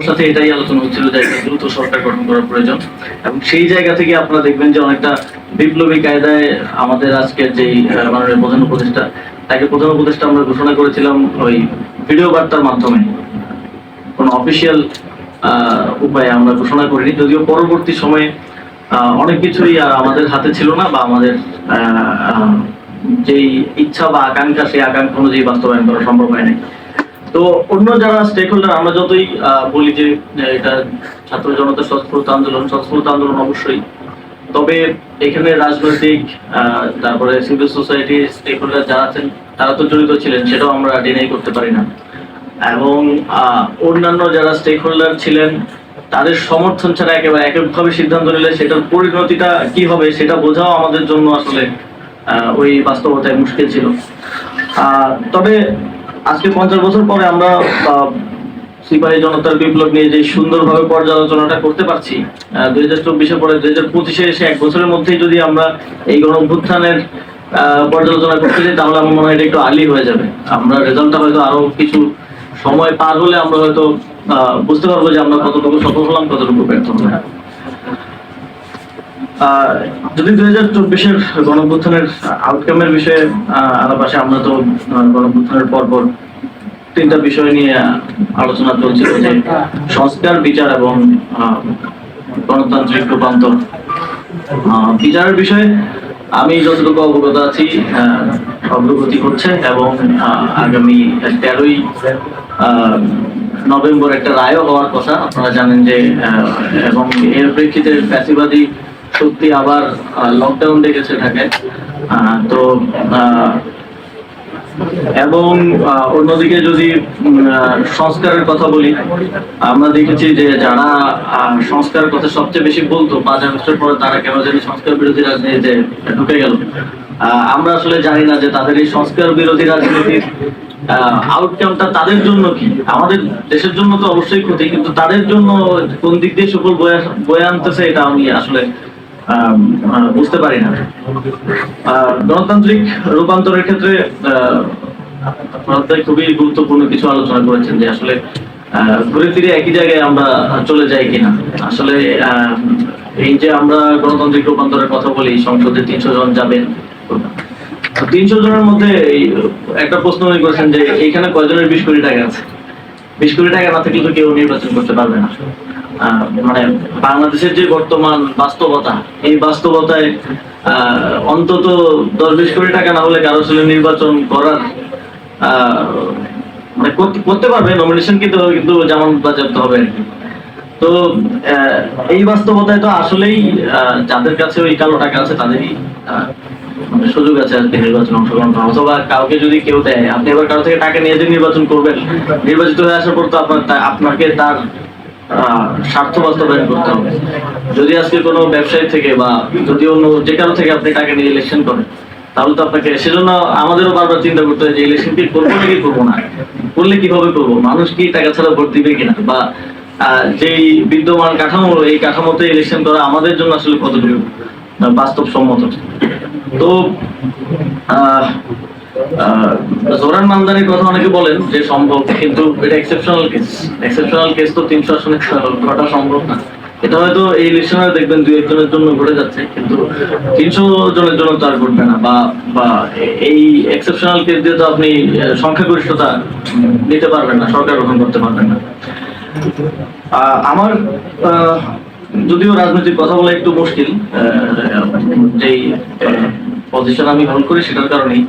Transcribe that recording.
সাথে এটাই আলোচনা হচ্ছিল যে একটা দ্রুত সরকার গঠন প্রয়োজন। এবং সেই জায়গা থেকে আপনারা দেখবেন যে অনেকটা বিপ্লবী কায়দায় আমাদের আজকের যে মাননীয় প্রধান উপদেষ্টা, তাকে প্রধান উপদেষ্টা আমরা ঘোষণা করেছিলাম ওই ভিডিও বার্তার মাধ্যমে। কোনো অফিসিয়াল উপায়ে আমরা ঘোষণা করিনি, যদিও পরবর্তী সময়ে অনেক কিছুই আর আমাদের হাতে ছিল না বা আমাদের যেই ইচ্ছা বা আকাঙ্ক্ষা, সেই আকাঙ্ক্ষা অনুযায়ী বাস্তবায়ন করা সম্ভব হয়নি। তো অন্য যারা স্টেক হোল্ডার আমরা যতই বলি যে, এটা ছাত্র জনতা স্বতঃস্ফূর্ত আন্দোলন স্বতঃস্ফূর্ত আন্দোলন অবশ্যই। তবে এখানে রাজনৈতিক তারপরে সিভিল সোসাইটি স্টেক হোল্ডার যারা আছেন, তারা তো জড়িত ছিলেন, সেটাও আমরা ডিনাই করতে পারি না। এবং অন্যান্য যারা স্টেক হোল্ডার ছিলেন, তাদের সমর্থন ছাড়া একেবারে এককভাবে সিদ্ধান্ত নিলে সেটার পরিণতিটা কি হবে, সেটা বোঝাও আমাদের জন্য আসলে ওই বাস্তবতায় মুশকিল ছিল। তবে আজকে পঞ্চাশ বছর পরে আমরা সিপাহী জনতার বিপ্লব নিয়ে যে সুন্দরভাবে পর্যালোচনাটা করতে পারছি দুই হাজার চব্বিশে পরে দুই হাজার পঁচিশে এসে এক বছরের মধ্যেই যদি আমরা এই গণ অভ্যুত্থানের আহ, পর্যালোচনা করতে যাই তাহলে আমার মনে হয় এটা একটু আর্লি হয়ে যাবে। আমরা রেজাল্টটা হয়তো আরও কিছু সময় পার হলে আমরা হয়তো বুঝতে পারব যে আমরা কতটুকু সফল হলাম কতটুকু ব্যর্থ হলাম। যদি দুই হাজার চব্বিশের গণঅভ্যুত্থানের আউটকামের বিষয়ে আলাপ আসে আমরা তো আহ, গণঅভ্যুত্থানের পর পর তিনটা বিষয় নিয়ে আলোচনা চলছিল যে সংস্কার বিচার এবং গণতান্ত্রিক রূপান্তর। বিচারের বিষয়ে আমি যতটুকু অবগত আছি অগ্রগতি হচ্ছে এবং আগামী তেরোই নভেম্বর একটা রায়ও হওয়ার কথা। আপনারা জানেন যে এবং এর প্রেক্ষিতে ফ্যাসিবাদী সত্যি আবার লকডাউন ডেকেছে ঢাকায়। তো এবং অন্যদিকে যদি সংস্কারের কথা বলি, আমরা দেখেছি যে যারা সংস্কারের কথা সবচেয়ে বেশি বলতো, পাঁচ আগস্টের পরে তারা কেন জানি সংস্কার বিরোধী রাজনীতিতে ঢুকে গেল। আমরা আসলে জানি না যে তাদের এই সংস্কার বিরোধী রাজনীতির আউটকামটা তাদের জন্য কি? আমাদের দেশের জন্য তো অবশ্যই ক্ষতি, কিন্তু তাদের জন্য কোন দিক দিয়ে সকল বয়ে বয়ে আনতেছে এটা আমি আসলে বুঝতে পারি না। গণতান্ত্রিক রূপান্তরের ক্ষেত্রে আপনারা খুবই গুরুত্বপূর্ণ কিছু আলোচনা করেছেন যে আসলে ঘুরে ফিরে একই জায়গায় আমরা চলে যাই কিনা। আসলে এই যে আমরা গণতান্ত্রিক রূপান্তরের কথা বলি, সংসদে তিনশো জন যাবেন। তিনশো জনের মধ্যে একটা প্রশ্ন উনি করেছেন যে, এইখানে কয়জনের বিশ কোটি টাকা আছে? বিশ কোটি টাকা না থাকলে তো কেউ নির্বাচন করতে পারবে না। মানে বাংলাদেশের যে বর্তমান বাস্তবতা, এই বাস্তবতায় অন্তত দশ বিশ কোটি টাকা না হলে কারও আসলে নির্বাচন করার মানে করতে- পারবে নমিনেশন কিন্তু কিন্তু যেমন বাজেপ্ত হবে তো এই বাস্তবতায় তো আসলেই যাদের কাছে ওই কালো টাকা আছে তাদেরই মানে সুযোগ আছে আজকে নির্বাচন অংশগ্রহণ করা অথবা কাউকে যদি কেউ দেয়, আপনি এবার কারও থেকে টাকা নিয়ে নির্বাচন করবেন, নির্বাচিত হয়ে আসার পর তো আপনার আপনাকে তার স্বার্থ বাস্তবায়ন করতে হবে। যদি আজকে কোনো ব্যবসায়ী থেকে বা যদি অন্য যে কারও থেকে আপনি টাকা নিয়ে ইলেকশন করেন, তাহলে তো আপনাকে সেজন্য আমাদেরও বারবার চিন্তা করতে হয় যে ইলেকশন কি করব নাকি করব না? করলে কীভাবে করব? মানুষ কি টাকা ছাড়া ভোট দিবে কিনা? বা যেই বিদ্যমান কাঠামো, এই কাঠামোতে ইলেকশন করা আমাদের জন্য আসলে কতটুকু বাস্তবসম্মত? তো জোরান মামদানির কথা অনেকে বলেন যে সম্ভব, কিন্তু এটা এক্সেপশনাল কেস এক্সেপশনাল কেস তো তিনশো আসনে ঘটা সম্ভব না। এটা হয়তো এই দেখবেন দুই একজনের জন্য ঘটে যাচ্ছে, কিন্তু তিনশো জনের জন্য ঘটবে না। বা বা এই এক্সেপশনাল কেস দিয়ে তো আপনি সংখ্যাগরিষ্ঠতা নিতে পারবেন না, সরকার গঠন করতে পারবেন না। আমার যদিও রাজনৈতিক কথা বলা একটু মুশকিল যেই পজিশন আমি হোল্ড করি সেটার কারণেই।